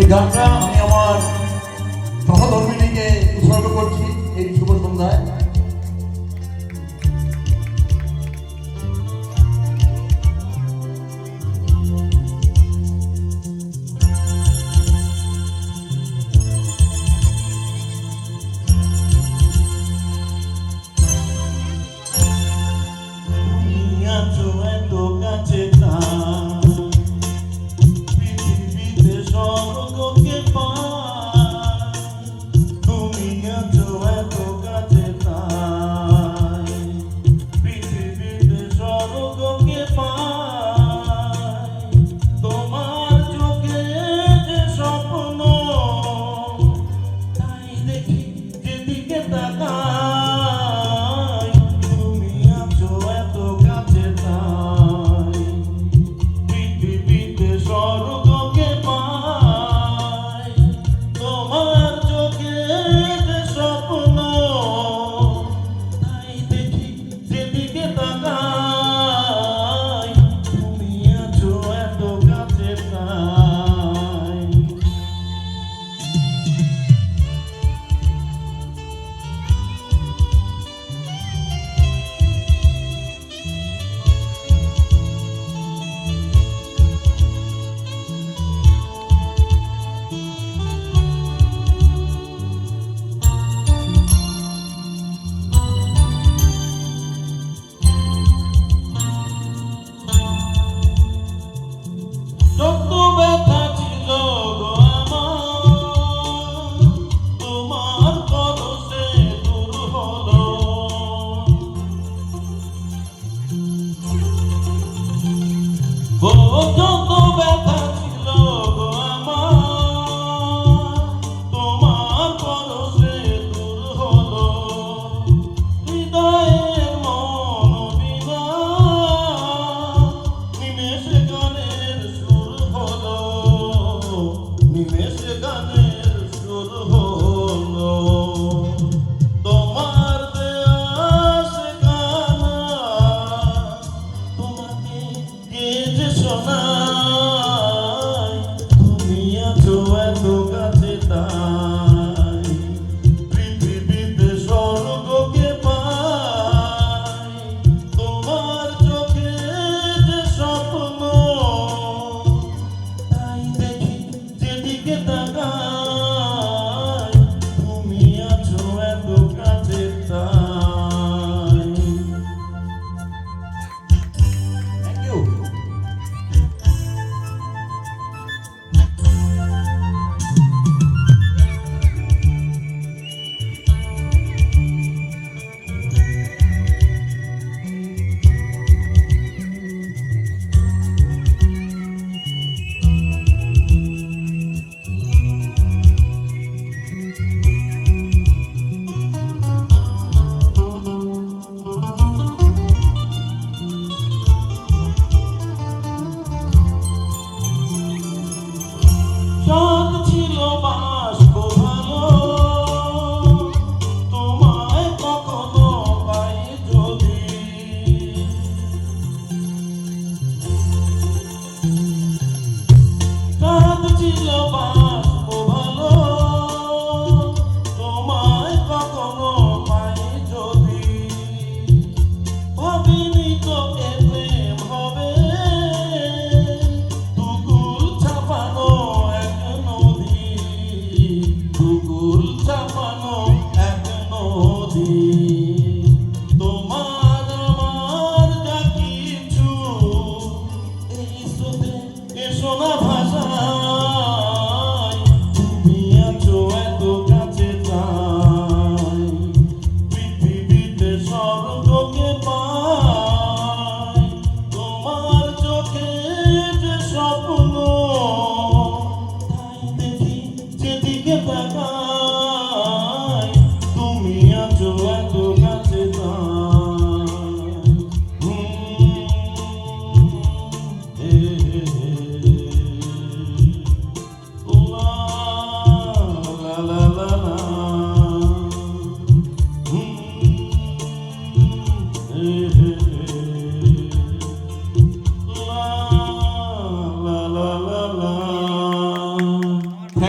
এই গানটা আমি আমার সহধর্মিনীকে উৎসর্গ করছি এই শুভ সন্ধ্যায়। যত ব্যথা ছিল আমার, তোমার পদসে দূর হলো। যত ব্যথা ছিল আমার, তোমার পদসে দূর হলো। হৃদয়ের মন বিনা নিমেষে